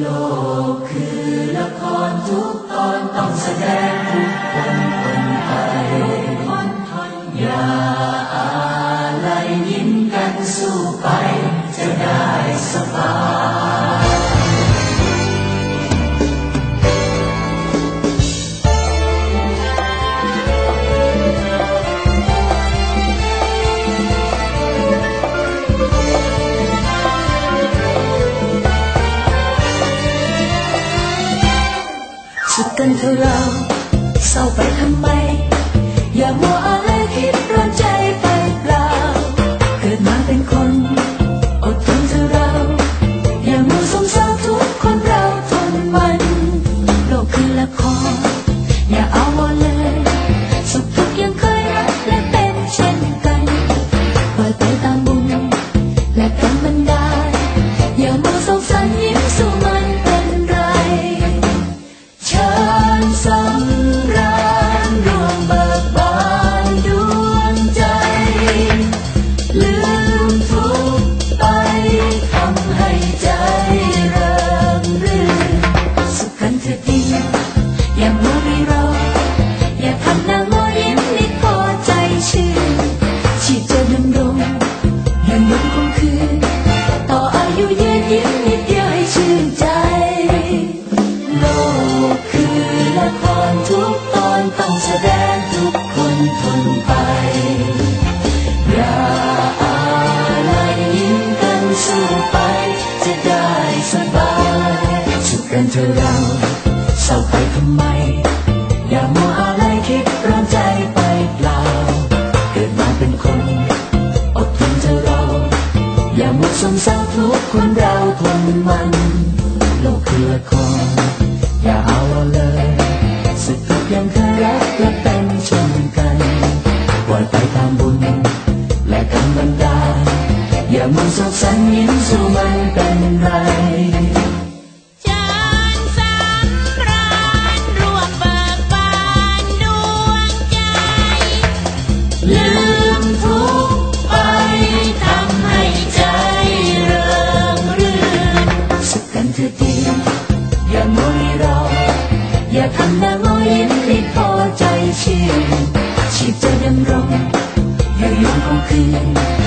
โลกคือละครทุกตอนต้องแสดงทุกคนคนไทยคนทนอย่าอะไรยิ้มกันสู้ไปจะได้สบาย สุดกันเถอะเราเศร้าไปทำไม อย่ามัวอะไรคิดร้อนใจไปเปล่า เกิดมาเป็นคนอดทนเถอะเรา อย่ามัวสงสารทุกคนเราทนมัน โลกคือละครอย่าเอาว่าเลย สุขทุกยังเคยรักและเป็นเช่นกันปล่อยไปตามบุญและกรรมบันดาลอย่ามัวสงสารยิ้ม อย่ามัวรีรอย่าทำหน้างอยิ้มนิดพอใจชื่นชีพจะดำรงยังยงคงคืนต่ออายุยืนยิ้มนิดเดียวให้ชื่นใจ โลกคือละครทุกตอนต้องแสดงทุกคนทนไปอย่าอะไรยิ้มกันสู้ไป จะได้สบายสุขกันเธอะเรา เศร้าไปทำไม อย่ามัวอะไรคิดร้อนใจไปเปล่า เกิดมาเป็นคน อดทนเธอเรา อย่ามัวสงสารทุกคนเราทนมันโลกคือละครอย่าเอาเลยสุดทุกยังเคยรักและเป็นชนกันปล่อยไปตามบุญ และกรรมบันดาลอย่ามัวโศกสันยิ้มสู้มันเป็นไร อย่าทำหน้างอยิ้มให้พอใจชื่นชีพจะดำรงอยู่ยงคงคืน